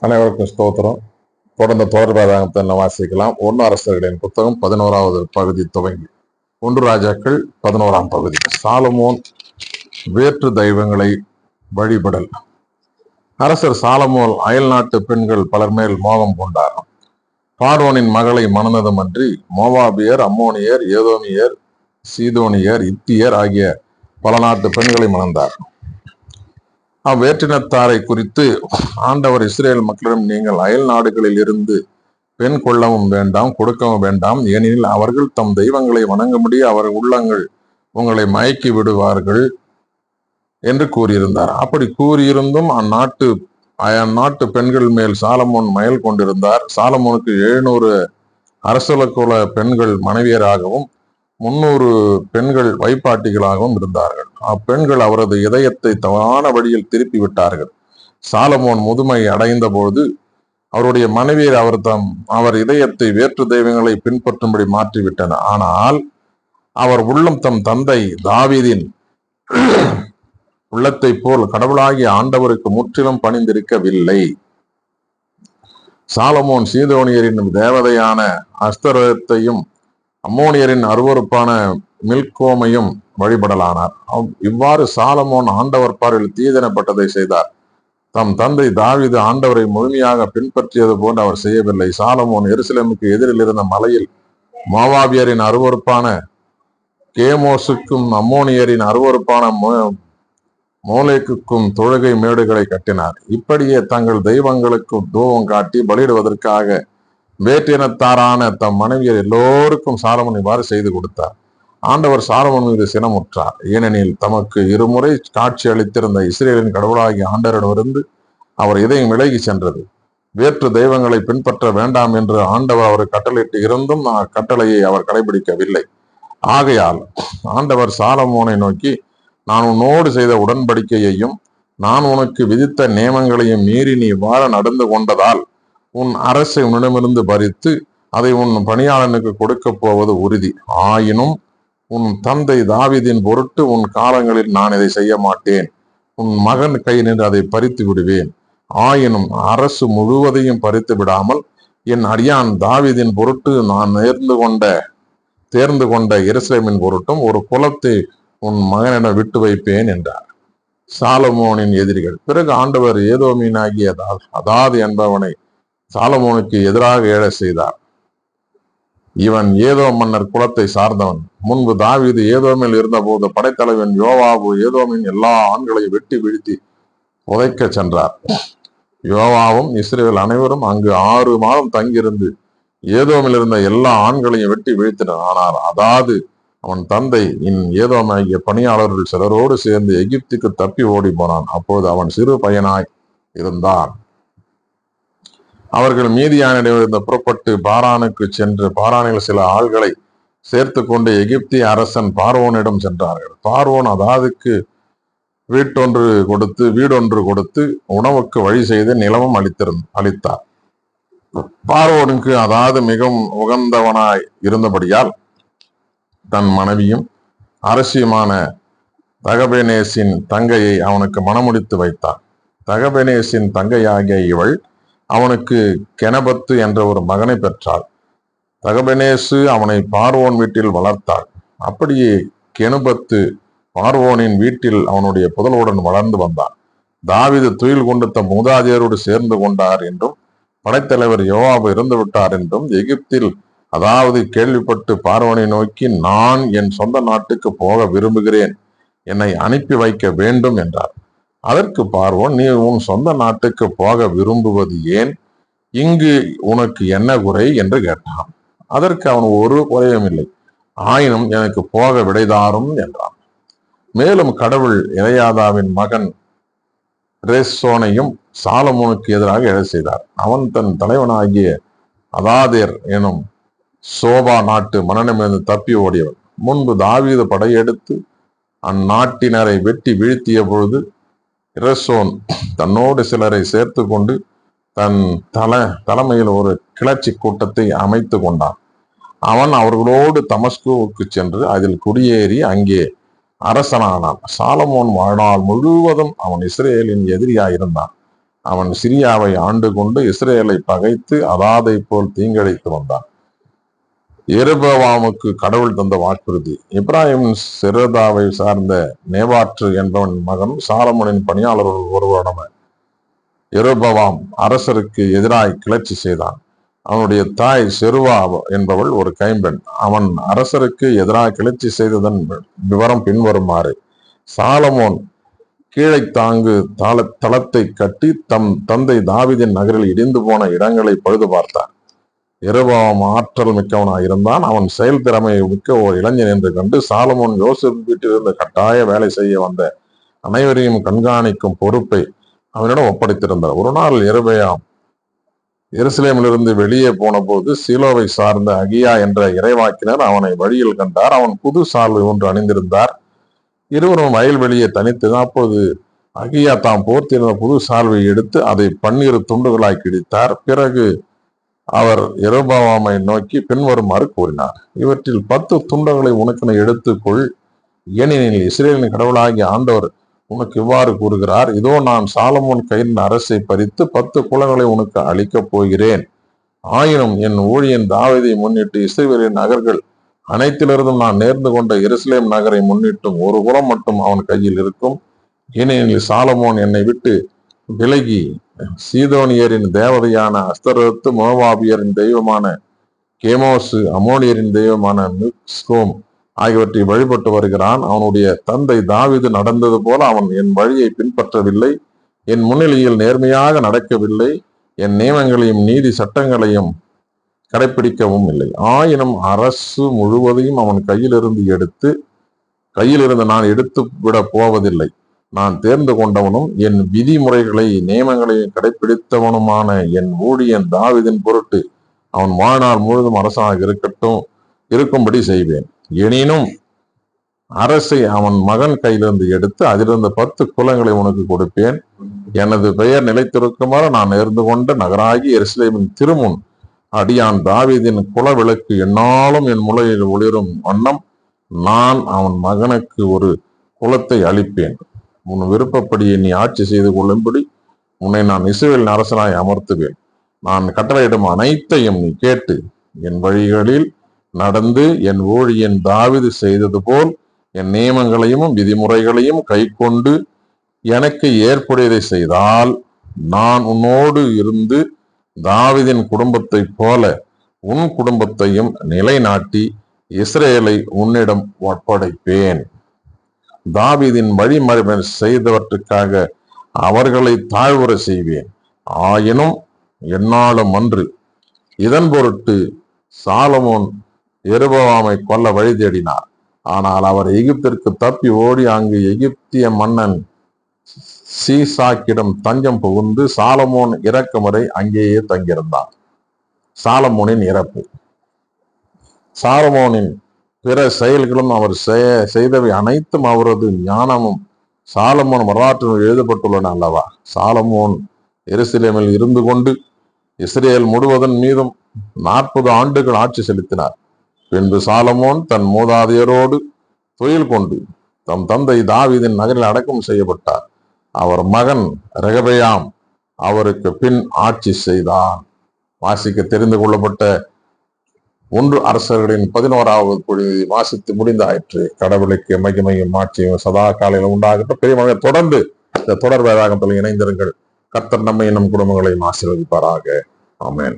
அனைவருக்கும் ஸ்தோத்திரம். தொடர்ந்த தொடர்பாதத்தை வாசிக்கலாம். ஒன்று அரசர்களின் புத்தகம் பதினோராவது பகுதி துவங்கி. ஒன்று ராஜாக்கள் பதினோராம் பகுதி. சாலமோன் வேற்று தெய்வங்களை வழிபடல். அரசர் சாலமோன் அயல் நாட்டு பெண்கள் பலர் மேல் மோகம் கொண்டார். பார்வோனின் மகளை மணந்ததுமன்றி மோவாபியர் அம்மோனியர் ஏதோனியர் சீதோனியர் இத்தியர் ஆகிய பல நாட்டு பெண்களை மணந்தார். அவ்வேற்றினத்தாரை குறித்து ஆண்டவர் இஸ்ரேல் மக்களிடம் நீங்கள் அயல் நாடுகளில் இருந்து பெண் கொள்ளவும் வேண்டாம் கொடுக்கவும் வேண்டாம். ஏனெனில் அவர்கள் தம் தெய்வங்களை வணங்கும்படி அவர் உள்ளங்கள் உங்களை மயக்கி விடுவார்கள் என்று கூறியிருந்தார். அப்படி கூறியிருந்தும் அந்நாட்டு அந்நாட்டு பெண்கள் மேல் சாலமோன் மயல் கொண்டிருந்தார். சாலமோனுக்கு எழுநூறு அரசலகுல பெண்கள் மனைவியராகவும் முன்னூறு பெண்கள் வைப்பாட்டிகளாகவும் இருந்தார்கள். அப்பெண்கள் அவரது இதயத்தை தவறான வழியில் திருப்பி விட்டார்கள். சாலமோன் முதுமை அடைந்த பொழுது அவருடைய மனைவியர் அவர் தம் அவர் இதயத்தை வேற்று தெய்வங்களை பின்பற்றும்படி மாற்றிவிட்டனர். ஆனால் அவர் உள்ளம் தம் தந்தை தாவீதின் உள்ளத்தை போல் கடவுளாகிய ஆண்டவருக்கு முற்றிலும் பணிந்திருக்கவில்லை. சாலமோன் சீதோனியரின் தேவதையான அஸ்தரத்தையும் அம்மோனியரின் அருவறுப்பான மில்கோமையும் வழிபடலானார். அவ்- இவ்வாறு சாலமோன் ஆண்டவர் பார்வையில் தீதனப்பட்டதை செய்தார். தம் தந்தை தாவிது ஆண்டவரை முழுமையாக பின்பற்றியது போன்று அவர் செய்யவில்லை. சாலமோன் எருசலேமுக்கு எதிரில் இருந்த மலையில் மாவாபியரின் அருவறுப்பான கேமோசுக்கும் அம்மோனியரின் அருவறுப்பான மோ- மோலேக்குக்கும் தொழுகை மேடுகளை கட்டினார். இப்படியே தங்கள் தெய்வங்களுக்கு தூவம் காட்டி பலியிடுவதற்காக வேற்றினத்தாரான தம் மனைவியர் எல்லோருக்கும் சாலமன் இவ்வாறு செய்து கொடுத்தார். ஆண்டவர் சாலமன் மீது சினமுற்றார். ஏனெனில் தமக்கு இருமுறை காட்சி அளித்திருந்த இஸ்ரேலின் கடவுளாகிய ஆண்டவரிடமிருந்து அவர் இதயம் விலகி சென்றது. வேற்று தெய்வங்களை பின்பற்ற வேண்டாம் என்று ஆண்டவர் அவர் கட்டளையிட்டு இருந்தும் அக்கட்டளையை அவர் கடைபிடிக்கவில்லை. ஆகையால் ஆண்டவர் சாலமோனை நோக்கி நான் உன்னோடு செய்த உடன்படிக்கையையும் நான் உனக்கு விதித்த நியமங்களையும் மீறி நீ வாழ நடந்து கொண்டதால் உன் அரசை உன்னிடமிருந்து பறித்து அதை உன் பணியாளனுக்கு கொடுக்க போவது உறுதி. ஆயினும் உன் தந்தை தாவிதின் பொருட்டு உன் காலங்களில் நான் இதை செய்ய மாட்டேன். உன் மகன் கை நின்று அதை பறித்து விடுவேன். ஆயினும் அரசு முழுவதையும் பறித்து விடாமல் என் அடியான் தாவிதின் பொருட்டு நான் நேர்ந்து கொண்ட தேர்ந்து கொண்ட எருசலேமின் பொருட்டும் ஒரு குலத்தை உன் மகனிடம் விட்டு வைப்பேன் என்றார். சாலமோனின் எதிரிகள். பிறகு ஆண்டவர் ஏதோமீனாகிய அதா- அதாது என்பவனை சாலமோனுக்கு எதிராக ஏழை செய்தார். இவன் ஏதோ மன்னர் குலத்தை சார்ந்தவன். முன்பு தாவீது ஏதோமில் இருந்தபோது படைத்தலைவன் யோவாபு ஏதோமின் எல்லா ஆண்களையும் வெட்டி வீழ்த்தி உதைக்க சென்றார். யோவாவும் இஸ்ரேல் அனைவரும் அங்கு ஆறு மாதம் தங்கியிருந்து ஏதோமில் இருந்த எல்லா ஆண்களையும் வெட்டி வீழ்த்தினர். ஆனால் அதாவது அவன் தந்தை இன் ஏதோமாகிய பணியாளர்கள் சிலரோடு சேர்ந்து எகிப்துக்கு தப்பி ஓடி போனான். அப்போது அவன் சிறு பையனாய் இருந்தான். அவர்கள் மீதியானிடமிருந்து புறப்பட்டு பாரானுக்கு சென்று பாரானில் சில ஆள்களை சேர்த்து கொண்டு எகிப்திய அரசன் பார்வோனிடம் சென்றார்கள். பார்வோன் அதாதுக்கு வீட்டொன்று கொடுத்து வீடொன்று கொடுத்து உணவுக்கு வழி செய்து நிலமும் அளித்திருந்த அளித்தார். பார்வோனுக்கு அதாவது மிகவும் உகந்தவனாய் இருந்தபடியால் தன் மனைவியும் அரசியுமான தகபெனேசின் தங்கையை அவனுக்கு மணமுடித்து வைத்தான் தகபெனேசின் தங்கையாகிய இவள் அவனுக்கு கெனபத்து என்ற ஒரு மகனை பெற்றாள். தகபெனேசு அவனை பார்வோன் வீட்டில் வளர்த்தாள். அப்படியே கெனுபத்து பார்வோனின் வீட்டில் அவனுடைய புதல்வுடன் வளர்ந்து வந்தான். தாவிது துயில் கொண்டு தம் மூதாதையரோடு சேர்ந்து கொண்டார் என்றும் படைத்தலைவர் யோவாபு இறந்து விட்டார் என்றும் எகிப்தில் அதாவது கேள்விப்பட்டு பார்வனை நோக்கி நான் என் சொந்த நாட்டுக்கு போக விரும்புகிறேன். என்னை அனுப்பி வைக்க வேண்டும் என்றார். அதற்கு பார்வோன் நீ உன் சொந்த நாட்டுக்கு போக விரும்புவது ஏன்? இங்கு உனக்கு என்ன குறை? என்று கேட்டான். அதற்கு அவன் ஒரு குறையும் இல்லை. ஆயினும் எனக்கு போக விடைதாரும் என்றான். மேலும் கடவுள் இளையாதாவின் மகன் ரேசோனையும் சாலமோனுக்கு எதிராக எழச் செய்தார். அவன் தன் தலைவனாகிய அதாதேர் எனும் சோபா நாட்டு மன்னனிடமிருந்து தப்பி ஓடியவன். முன்பு தாவீது படையெடுத்து அந்நாட்டினரை வெட்டி வீழ்த்திய பொழுது இரசோன் தன்னோடு சிலரை சேர்த்து கொண்டு தன் தல தலைமையில் ஒரு கிளர்ச்சி கூட்டத்தை அமைத்து கொண்டான். அவன் அவர்களோடு தமஸ்கோவுக்கு சென்று அதில் குடியேறி அங்கே அரசனானான். சாலமோன் வாழ்நாள் முழுவதும் அவன் இஸ்ரேலின் எதிரியாயிருந்தான். அவன் சிரியாவை ஆண்டு கொண்டு இஸ்ரேலை பகைத்து அதாதை போல் தீங்கழைத்து வந்தான். எருபவாமுக்கு கடவுள் தந்த வாக்குறுதி. இப்ராஹிம் செரதாவை சார்ந்த நேவாற்று என்பவன் மகன் சாலமோனின் பணியாளர் ஒருவனவன் எருபவாம் அரசருக்கு எதிராய் கிளர்ச்சி செய்தான். அவனுடைய தாய் செருவா என்பவள் ஒரு கைம்பெண். அவன் அரசருக்கு எதிராக கிளர்ச்சி செய்ததன் விவரம் பின்வருமாறு. சாலமோன் கீழே தாங்கு தாள தளத்தை கட்டி தம் தந்தை தாவிதின் நகரில் இடிந்து போன இடங்களை பழுது பார்த்தான். இரவாம் ஆற்றல் மிக்கவனாக இருந்தான். அவன் செயல் திறமை மிக்க ஓர் இளைஞன் என்று கண்டு சாலமோன் யோசிப் வீட்டிலிருந்து கட்டாய வேலை செய்ய வந்த அனைவரையும் கண்காணிக்கும் பொறுப்பை அவனிடம் ஒப்படைத்திருந்தார். ஒரு நாள் இரவையாம் எருசலேமிலிருந்து வெளியே போன போது சீலோவை சார்ந்த அகியா என்ற இறைவாக்கினர் அவனை வழியில் கண்டார். அவன் புது சால்வை ஒன்று அணிந்திருந்தார். இருவரும் வயல்வெளியை தனித்து அப்போது அகியா தாம் போர்த்திருந்த புது சால்வை எடுத்து அதை பன்னிரு துண்டுகளாய் கிடித்தார் பிறகு அவர் எரோபாவாமை நோக்கி பின்வருமாறு கூறினார். இவற்றில் பத்து துண்டங்களை உனக்கு எடுத்துக்கொள். ஏனெனில் இஸ்ரேலின் கடவுளாகிய ஆண்டவர் உனக்கு இவ்வாறு கூறுகிறார். இதோ நான் சாலமோன் கையின் அரசை பறித்து பத்து குலங்களை உனக்கு அளிக்கப் போகிறேன். ஆயினும் என் ஊழியன் தாவதை முன்னிட்டு இஸ்ரேலின் நகர்கள் அனைத்திலிருந்தும் நான் நேர்ந்து கொண்ட எருசலேம் நகரை முன்னிட்டும் ஒரு குலம் மட்டும் அவன் கையில் இருக்கும். ஏனெனில் சாலமோன் என்னை விட்டு விலகி சீதோனியரின் தேவதையான அஸ்தரத்து மோவாபியரின் தெய்வமான கேமோசு அமோனியரின் தெய்வமான மிக்ஸ்கோம் ஆகியவற்றை வழிபட்டு வருகிறான். அவனுடைய தந்தை தாவிது நடந்தது போல அவன் என் வழியை பின்பற்றவில்லை. என் முன்னிலையில் நேர்மையாக நடக்கவில்லை. என் நியமங்களையும் நீதி சட்டங்களையும் கடைபிடிக்கவும் இல்லை. ஆயினும் அரசு முழுவதையும் அவன் கையிலிருந்து எடுத்து கையிலிருந்து நான் எடுத்து விட போவதில்லை. நான் தேர்ந்து கொண்டவனும் என் விதிமுறைகளை நியமங்களை கடைபிடித்தவனுமான என் ஊழியன் தாவிதின் பொருட்டு அவன் வாழ்நாள் முழுதும் அரசாக இருக்கட்டும் இருக்கும்படி செய்வேன். எனினும் அரசை அவன் மகன் கையிலிருந்து எடுத்து அதிலிருந்த பத்து குலங்களை உனக்கு கொடுப்பேன். எனது பெயர் நிலைத்திருக்குமாறு நான் நேர்ந்து கொண்ட நகராகி எருசலேமின் திருமுன் அடியான் தாவீதின் குல விளக்கு என்னாலும் என் முளையில் ஒளிரும் வண்ணம் நான் அவன் மகனுக்கு ஒரு குலத்தை அளிப்பேன். உன் விருப்பப்படியை நீ ஆட்சி செய்து கொள்ளும்படி உன்னை நான் இசுவேல் அரசனாய் அமர்த்துவேன். நான் கட்டளையிடும் அனைத்தையும் நீ கேட்டு என் வழிகளில் நடந்து என் ஊழியன் தாவிது செய்தது போல் என் நியமங்களையும் விதிமுறைகளையும் கை கொண்டு எனக்கு ஏற்புடையதை செய்தால் நான் உன்னோடு இருந்து தாவிதின் குடும்பத்தை போல உன் குடும்பத்தையும் நிலைநாட்டி இஸ்ரேலை உன்னிடம் ஒப்படைப்பேன். தாவிதின் வழிமரபன் செய்தவற்றுக்காக அவர்களை தாழ்வுற செய்வேன். ஆயினும் என்னாலும் அன்று இதன் பொருட்டு சாலமோன் எருபவாமை கொல்ல வழி தேடினார். ஆனால் அவர் எகிப்திற்கு தப்பி ஓடி அங்கு எகிப்திய மன்னன் சீசாக்கிடம் தஞ்சம் புகுந்து சாலமோன் இறக்கும் வரை அங்கேயே தங்கியிருந்தார் சாலமோனின் இறப்பு. சாலமோனின் பிற செயல்களும் அவர் செய்தவை அனைத்தும் அவரது ஞானமும் சாலமோன் வரலாற்றில் எழுதப்பட்டுள்ளன அல்லவா? சாலமோன் எருசலேமில் இருந்து கொண்டு இஸ்ரேல் முழுவதன் மீதும் நாற்பது ஆண்டுகள் ஆட்சி செலுத்தினார். பின்பு சாலமோன் தன் மூதாதையரோடு தொழில் கொண்டு தம் தந்தை தாவிதின் நகரில் அடக்கம் செய்யப்பட்டார். அவர் மகன் ரெகபயாம் அவருக்கு பின் ஆட்சி செய்தான். வாசிக்க தெரிந்து கொள்ளப்பட்ட ஒன்று அரசர்களின் பதினோராவது பொழுது வாசித்து முடிந்தாயிற்று. கடவுளுக்கு மகிமையும் மாட்சியும் சதா காலையில் உண்டாகட்டும். பெரிய தொடர்ந்து இந்த தொடர் வேதாகத்தில் இணைந்திருங்கள். கர்த்தர் நம்மை நம் குடும்பங்களையும் ஆசீர்வதிப்பாராக. ஆமேன்.